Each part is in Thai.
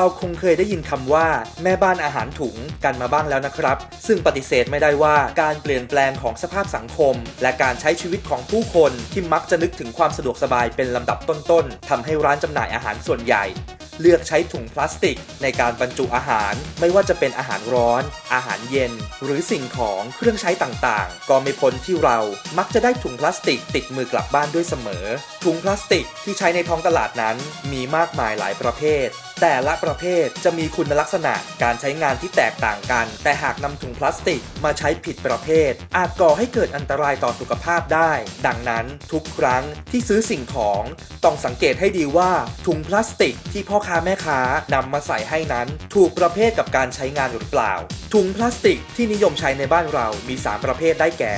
เราคงเคยได้ยินคำว่า แม่บ้านอาหารถุงกันมาบ้างแล้วนะครับ ซึ่งปฏิเสธไม่ได้ว่าการเปลี่ยนแปลงของสภาพสังคม และการใช้ชีวิตของผู้คนที่มักจะนึกถึงความสะดวกสบายเป็นลำดับต้นๆทำให้ร้านจำหน่ายอาหารส่วนใหญ่ เลือกใช้ถุงพลาสติก ในการบรรจุอาหาร ไม่ว่าจะเป็นอาหารร้อน อาหารเย็น หรือสิ่งของเครื่องใช้ต่างๆ ก็ไม่พ้นที่เรามักจะได้ถุงพลาสติก ติดมือกลับบ้านด้วยเสมอ ถุงพลาสติกที่ใช้ในท้องตลาดนั้นมีมากมายหลายประเภท แต่ละประเภทจะมีคุณลักษณะการใช้งานที่แตกต่างกัน แต่หากนำถุงพลาสติกมาใช้ผิดประเภท อาจก่อให้เกิดอันตรายต่อสุขภาพได้ ดังนั้นทุกครั้งที่ซื้อสิ่งของ ต้องสังเกตให้ดีว่าถุงพลาสติกที่พ่อค้าแม่ค้านำมาใส่ให้นั้น ถูกประเภทกับการใช้งานหรือเปล่า ถุงพลาสติกที่นิยมใช้ในบ้านเรามี 3 ประเภทได้แก่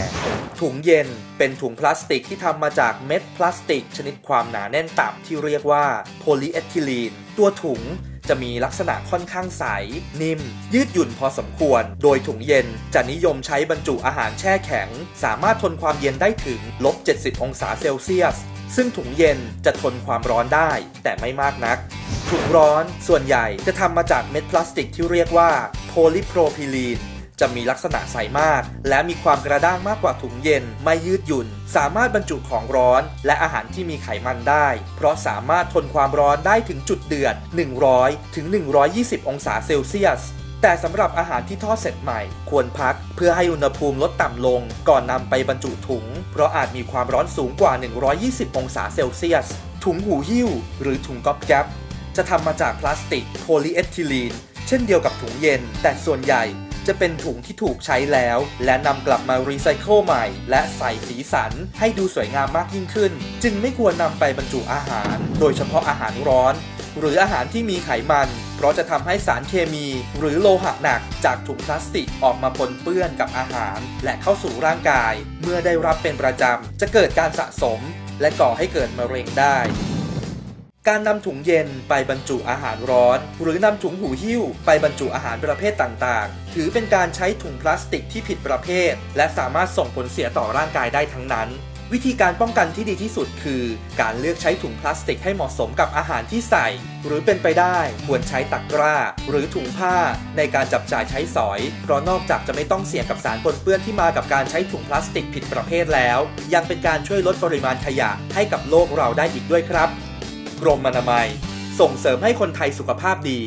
ถุงเย็นเป็นถุงพลาสติกที่ทำมาจากเม็ดพลาสติก ชนิดความหนาแน่นต่ำที่เรียกว่าโพลีเอทิลีน ตัวถุงจะมีลักษณะค่อนข้างใส นิ่ม ยืดหยุ่นพอสมควร โดยถุงเย็นจะนิยมใช้บรรจุอาหารแช่แข็ง สามารถทนความเย็นได้ถึงลบ 70 องศาเซลเซียส ซึ่งถุงเย็นจะทนความร้อนได้ แต่ไม่มากนัก ถุงร้อนส่วนใหญ่จะทำมาจากเม็ดพลาสติกที่เรียกว่าโพลีโพรพิลีน จะมีลักษณะใสมาก และมีความกระด้างมากกว่าถุงเย็น ไม่ยืดหยุ่น สามารถบรรจุของร้อน และอาหารที่มีไขมันได้ เพราะสามารถทนความร้อนได้ถึงจุดเดือด 100 ถึง 120 องศาเซลเซียสแต่สำหรับอาหารที่ทอดเสร็จใหม่ ควรพักเพื่อให้อุณหภูมิลดต่ำลง ก่อนนำไปบรรจุถุง เพราะอาจมีความร้อนสูงกว่า 120 องศาเซลเซียส ถุงหูหิ้ว หรือถุงก๊อบแก๊บจะทำมาจากพลาสติกโพลีเอทิลีน เช่นเดียวกับถุงเย็น แต่ส่วนใหญ่ จะเป็นถุงที่ถูกใช้แล้ว และนำกลับมารีไซเคิลใหม่ และใส่สีสันให้ดูสวยงามมากยิ่งขึ้น จึงไม่ควรนำไปบรรจุอาหาร โดยเฉพาะอาหารร้อน หรืออาหารที่มีไขมัน เพราะจะทำให้สารเคมี หรือโลหะหนักจากถุงพลาสติกออกมาปนเปื้อนกับอาหาร และเข้าสู่ร่างกาย เมื่อได้รับเป็นประจำจะเกิดการสะสม และก่อให้เกิดมะเร็งได้ การนำถุงเย็นไปบรรจุอาหารร้อน หรือนำถุงหูหิ้วไปบรรจุอาหารประเภทต่างๆ ถือเป็นการใช้ถุงพลาสติกที่ผิดประเภท และสามารถส่งผลเสียต่อร่างกายได้ทั้งนั้น วิธีการป้องกันที่ดีที่สุดคือ การเลือกใช้ถุงพลาสติกให้เหมาะสมกับอาหารที่ใส่ หรือเป็นไปได้ควรใช้ตะกร้า หรือถุงผ้า ในการจับจ่ายใช้สอย เพราะนอกจากจะไม่ต้องเสี่ยงกับสารปนเปื้อนที่มากับการใช้ถุงพลาสติกผิดประเภทแล้ว ยังเป็นการช่วยลดปริมาณขยะให้กับโลกเราได้อีกด้วยครับ กรมอนามัย ส่งเสริมให้คนไทยสุขภาพดี